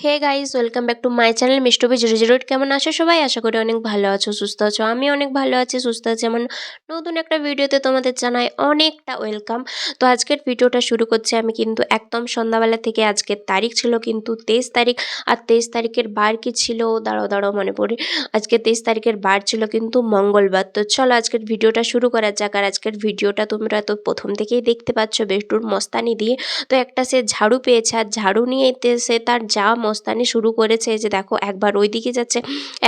Hey guys welcome back to my channel মিষ্টবি zero zero কেমন আছো সবাই? আশা করি অনেক ভালো আছো, সুস্থ আছো। আমি অনেক ভালো আছি, সুস্থ আছি। আমার নতুন একটা ভিডিওতে তোমাদের জানাই অনেকটা ওয়েলকাম তো আজকের ভিডিওটা শুরু করছি আমি কিন্তু একদম সন্ধ্যাবেলা থেকে। আজকের তারিখ ছিল কিন্তু তেইশ তারিখ। আর তেইশ তারিখের বার কি ছিল? দাঁড়াও দাঁড়াও, মনে পড়ে। আজকে তেইশ তারিখের বার ছিল কিন্তু মঙ্গলবার। তো চলো আজকের ভিডিওটা শুরু করা যাক। আর আজকের ভিডিওটা তোমরা তো প্রথম থেকেই দেখতে পাচ্ছ বেষ্টুর মস্তানি দিয়ে। তো একটা সে ঝাড়ু পেয়েছে। আর ঝাড়ু নিয়ে সে তার যা মস্তানি শুরু করেছে যে দেখো একবার ওই দিকে যাচ্ছে,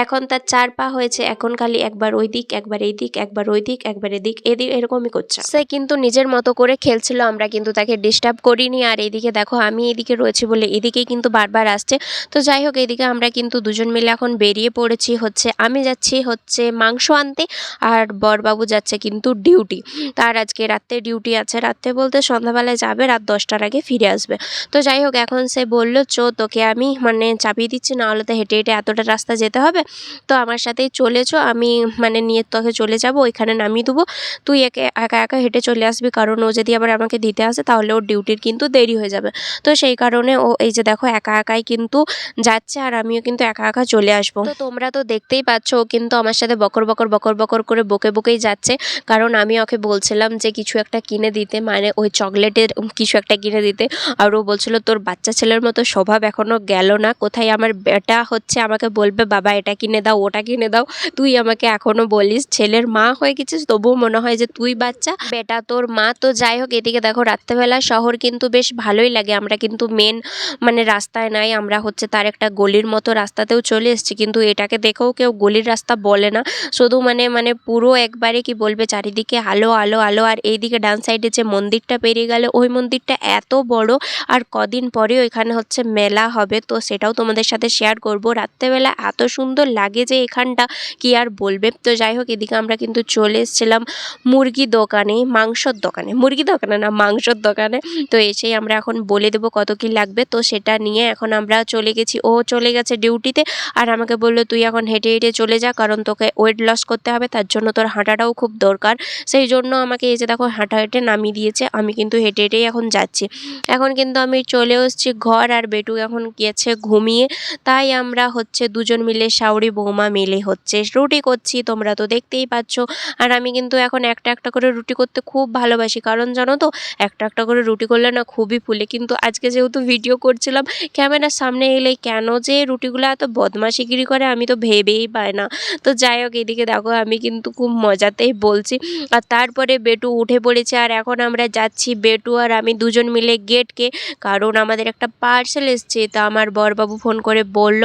এখন তার চার পা হয়েছে, এখন খালি একবার ওই দিক, একবার এই দিক, একবার ওই দিক, একবার এদিক এদিক এরকমই করছে। সে কিন্তু নিজের মতো করে খেলছিল, আমরা কিন্তু তাকে ডিস্টার্ব করিনি, আর এইদিকে দেখো আমি এদিকে রয়েছি বলে এদিকেই কিন্তু বারবার আসছে। তো যাই হোক, এদিকে আমরা কিন্তু দুজন মিলে এখন বেরিয়ে পড়েছি, হচ্ছে আমি যাচ্ছি হচ্ছে মাংস আনতে, আর বরবাবু যাচ্ছে কিন্তু ডিউটি তার আজকে রাত্রে ডিউটি আছে, রাত্রে বলতে সন্ধ্যাবেলায় যাবে, রাত দশটার আগে ফিরে আসবে। তো যাই হোক, এখন সে বলল, চো, তোকে আমি মানে চাপিয়ে দিচ্ছি, না হলে তো হেঁটে হেঁটে এতটা রাস্তা যেতে হবে। তো আমার সাথেই চলেছো, আমি মানে নিয়ে তোকে চলে যাব, ওইখানে নামিয়ে দেবো। তুই একে, একা একা হেঁটে চলে আসবি, কারণ ও যদি আবার আমাকে দিতে আসে, তাহলে ওর ডিউটির কিন্তু দেরি হয়ে যাবে। তো সেই কারণে ও, এই যে দেখো, একা, একাই কিন্তু যাচ্ছে, আর আমিও কিন্তু একা একা চলে আসব। তো তোমরা তো দেখতেই পাচ্ছ, ও কিন্তু আমার সাথে বকর বকর বকর বকর করে বকে, বকেই যাচ্ছে। কারণ আমি ওকে বলছিলাম যে, কিছু একটা কিনে দিতে। মানে ওই চকলেটের, কিছু একটা কিনে দিতে। আর ও বলছিল, তোর বাচ্চা ছেলের মতো স্বভাব এখনও গেল না, কোথায় আমার বেটা হচ্ছে আমাকে বলবে, বাবা, এটা কিনে দাও, ওটা কিনে দাও। তুই আমাকে এখনও বলিস, ছেলের মা হয়ে গেছিস, তবুও মনে হয় যে তুই বাচ্চা। বেটা তোর মা, তো যাই হোক, এদিকে দেখো, রাত্রেবেলা শহর কিন্তু বেশ ভালোই লাগে। আমরা কিন্তু মেন মানে রাস্তায় নাই, আমরা হচ্ছে তার একটা গলির মতো রাস্তাতেও চলে এসেছি। কিন্তু এটাকে দেখেও কেউ গলির রাস্তা বলে না। শুধু মানে মানে পুরো একবারে কি বলবে, চারিদিকে আলো আলো আলো, আর এইদিকে ডান সাইডে যে মন্দিরটা পেরিয়ে গেলে, ওই মন্দিরটা এত বড়, আর কদিন পরে ওইখানে হচ্ছে মেলা হবে। তো সেটাও তোমাদের সাথে শেয়ার করব। রাত্রেবেলা এত সুন্দর লাগে যে এখানটা, কি আর বলবে? তো যাই হোক, এদিকে আমরা কিন্তু চলে এসেছিলাম মুরগি দোকানে, মাংসর দোকানে। মুরগি দোকানে না, মাংসর দোকানে। তো এসেই আমরা এখন বলে দেবো কত কি লাগবে। তো সেটা নিয়ে এখন আমরা চলে গেছি। ও চলে গেছে ডিউটিতে আর আমাকে বলল, তুই এখন হেঁটে হেঁটে চলে যা, কারণ তোকে ওয়েট লস করতে হবে। তার জন্য তোর হাঁটাটাও খুব দরকার। সেই জন্য আমাকে যে দেখো, হাঁটা হেঁটে নামিয়ে দিয়েছে। আমি কিন্তু হেঁটে হেঁটেই এখন যাচ্ছি। এখন কিন্তু আমি চলে এসেছি ঘর আর বেটু এখন গেছে ঘুমিয়ে। তাই আমরা হচ্ছে দুজন মিলে শাওরি বৌমা মিলে হচ্ছে রুটি করছি, তোমরা তো দেখতেই পাচ্ছ। আর আমি কিন্তু এখন একটা একটা করে রুটি করতে খুব ভালোবাসি। কারণ জানো তো, একটা একটা করে রুটি করলে না খুবই ফুলে। কিন্তু আজকে যেহেতু ভিডিও করছিলাম, ক্যামেরার সামনে এলে কেন যে রুটিগুলো এত বদমাশিগিরি করে আমি তো ভেবেই পাই না। তো যাই হোক, এদিকে দেখো, আমি কিন্তু খুব মজাতেই বলছি। আর তারপরে বেটু উঠে পড়েছে। আর এখন আমরা যাচ্ছি বেটু আর আমি দুজন মিলে গেটকে। কারণ আমাদের একটা পার্সেল এসছে, তা আমার বরবাবু ফোন করে বলল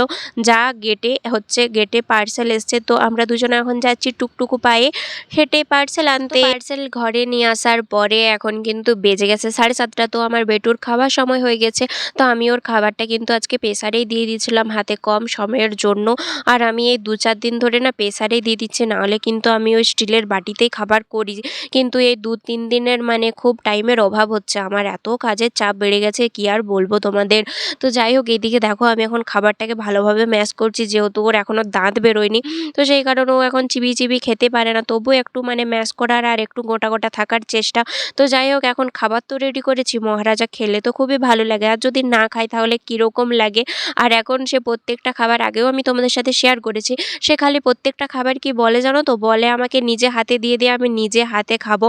যা গেটে হচ্ছে গেটে পার্সেল এসছে তো আমরা দুজনে এখন যাচ্ছি টুকটুকু পায়ে। হেঁটে পার্সেল আনতে পার্সেল ঘরে নিয়ে আসার পরে এখন কিন্তু বেজে গেছে সাড়ে সাতটা তো আমার বেটুর খাওয়ার সময় হয়ে গেছে। তো আমি ওর খাবারটা কিন্তু আজকে প্রেসারেই দিয়ে দিয়েছিলাম হাতে কম সময়ের জন্য। আর আমি এই দু চার দিন ধরে না প্রেসারেই দিয়ে দিচ্ছি নাহলে কিন্তু আমি ওই স্টিলের বাটিতেই খাবার করি। কিন্তু এই দু তিন দিনের মানে খুব টাইমের অভাব হচ্ছে। আমার এত কাজের চাপ বেড়ে গেছে কি আর বলব তোমাদের? তো যাই হোক এদিকে দেখো আমি এখন খাবারটাকে ভালোভাবে ম্যাশ করছি যেহেতু ওর এখনও দাঁত বেরোয়নি। তো সেই কারণে ও এখন চিবিয়ে চিবিয়ে খেতে পারে না। তবুও একটু মানে ম্যাশ করার আর একটু গোটা গোটা থাকার চেষ্টা। তো যাই হোক এখন খাবার তো রেডি করেছি। মহারাজা খেলে তো খুবই ভালো লাগে। আর যদি না খায় তাহলে কীরকম লাগে? আর এখন সে প্রত্যেকটা খাবার আগেও আমি তোমাদের সাথে শেয়ার করেছি। সে খালি প্রত্যেকটা খাবার কি বলে জানো তো? বলে আমাকে নিজে হাতে দিয়ে দিয়ে আমি নিজে হাতে খাব।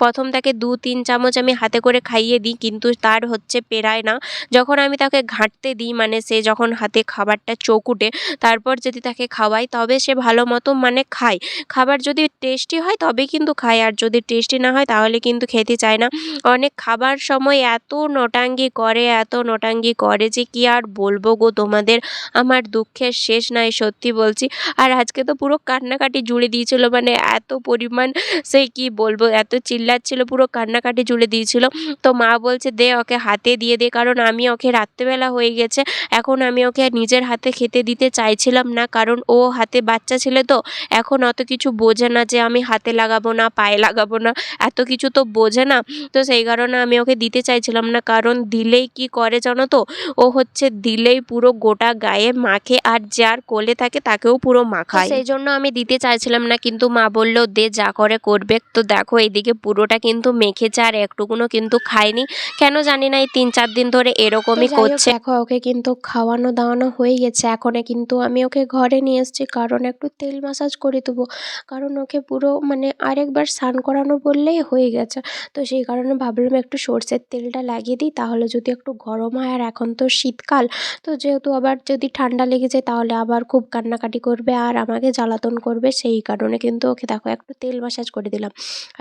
প্রথম তাকে দু তিন চামচ আমি হাতে করে খাইয়ে দিই কিন্তু তার হচ্ছে পেরায় না। যখন আমি তাকে ঘাঁটতে দিই মানে সে যখন হাতে খাবারটা চৌকুটে তারপর যদি তাকে খাওয়াই তবে সে ভালো মতো মানে খায়। খাবার যদি টেস্টি হয় তবে কিন্তু খায়, আর যদি টেস্টি না হয় তাহলে কিন্তু খেতে চায় না। অনেক খাবার সময় এত নটাঙ্গি করে, এত নটাঙ্গি করে যে কি আর বলব গো তোমাদের? আমার দুঃখের শেষ নাই সত্যি বলছি। আর আজকে তো পুরো কান্নাকাটি জুড়ে দিয়েছিল মানে এত পরিমাণ সে কি বলব, এত চিল্লাচ্ছিল, পুরো কান্নাকাটি জুড়ে দিয়েছিল। তো মা বলছে, দে ওকে হাতে দিয়ে দে, কারণ আমি ওকে রাত্রেবেলা হয়ে গেছে এখন আমি ওকে নিজের হাতে খেতে দিতে চাইছিলাম না কারণ ও হাতে বাচ্চা ছেলে তো। এখন অত কিছু বোঝে না যে আমি হাতে লাগাবো না পায়ে লাগাবো না এত কিছু তো বোঝে না। তো সেই কারণে আমি ওকে দিতে চাইছিলাম না কারণ দিলেই কি করে জানো তো? ও হচ্ছে দিলেই পুরো গোটা গায়ে মাখে আর যার কোলে থাকে তাকেও পুরো মাখায়। সেই জন্য আমি দিতে চাইছিলাম না কিন্তু মা বলল দে যা করে করবে। তো দেখো এইদিকে পুরোটা কিন্তু মেখেছে আর একটুকুনো কিন্তু খায়নি। কেন জানি না এই তিন চার দিন ধরে এরকমই করছে। দেখো ওকে কিন্তু কিন্তু খাওয়ানো দাওয়ানো হয়ে গেছে। এখন কিন্তু আমি ওকে ঘরে নিয়ে এসেছি, কারণ একটু তেল ম্যাসাজ করে দেবো। কারণ ওকে পুরো মানে আরেকবার স্নান করানো বললেই হয়ে গেছে। তো সেই কারণে ভাবলাম একটু সর্ষের তেলটা লাগিয়ে দিই, তাহলে যদি একটু গরম হয় আর এখন তো শীতকাল, তো যেহেতু আবার যদি ঠান্ডা লেগে যায় তাহলে আবার খুব কান্নাকাটি করবে আর আমাকে জ্বালাতন করবে। সেই কারণে কিন্তু ওকে দেখো একটু তেল ম্যাসাজ করে দিলাম।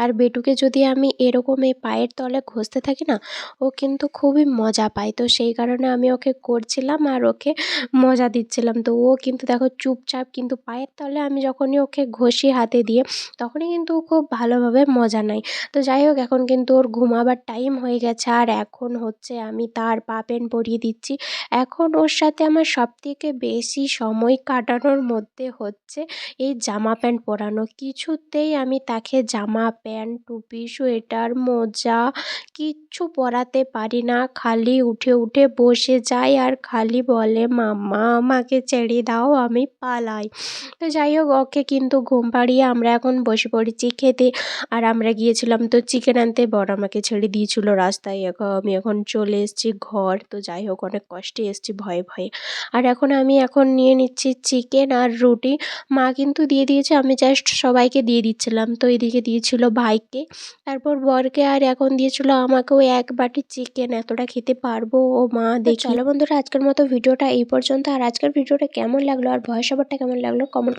আর বেটুকে যদি আমি এরকম এই পায়ের তলে ঘষতে থাকি না, ও কিন্তু খুবই মজা পায়। তো সেই কারণে আমি ওকে করছিলাম আর ওকে মজা দিচ্ছিলাম। তো ও কিন্তু দেখো চুপচাপ কিন্তু পায়ের তলে আমি যখনই ওকে ঘষি হাতে দিয়ে, তখনই কিন্তু ও খুব ভালোভাবে মজা নেয়। তো যাই হোক, এখন কিন্তু ওর ঘুমাবার টাইম হয়ে গেছে আর এখন হচ্ছে আমি তার পা প্যান্ট পরিয়ে দিচ্ছি। এখন ওর সাথে আমার সবথেকে বেশি সময় কাটানোর মধ্যে হচ্ছে এই জামা প্যান্ট পরানো। কিছুতেই আমি তাকে জামা প্যান্ট, টুপি, সোয়েটার, মোজা কিচ্ছু পরাতে পারি না। খালি উঠে উঠে বসে যায় আর খালি বলে মাম্মা আমাকে ছেড়ে দাও আমি পালাই। তো যাই হোক ওকে কিন্তু ঘুম পাড়িয়ে আমরা এখন বসে পড়েছি খেতে। আর আমরা গিয়েছিলাম তো চিকেন আনতে। বর আমাকে ছেড়ে দিয়েছিল রাস্তায়। এখন আমি এখন চলে এসেছি ঘর। তো যাই হোক অনেক কষ্টে এসেছি ভয়ে ভয়ে। আর এখন আমি এখন নিয়ে নিচ্ছি চিকেন আর রুটি। মা কিন্তু দিয়ে দিয়েছে আমি জাস্ট সবাইকে দিয়ে দিচ্ছিলাম। তো এদিকে দিয়েছিল ভাইকে। তারপর বরকে আর এখন দিয়েছিল আমাকেও এক বাটি চিকেন এতটা খেতে পারব? ও মা দেখি। চলো বন্ধুরা আজকের মতো ভিডিওটা এই পর্যন্ত। আর আজকের ভিডিওটা কেমন লাগল আর ভয়েস ওভারটা কেমন লাগল কমেন্ট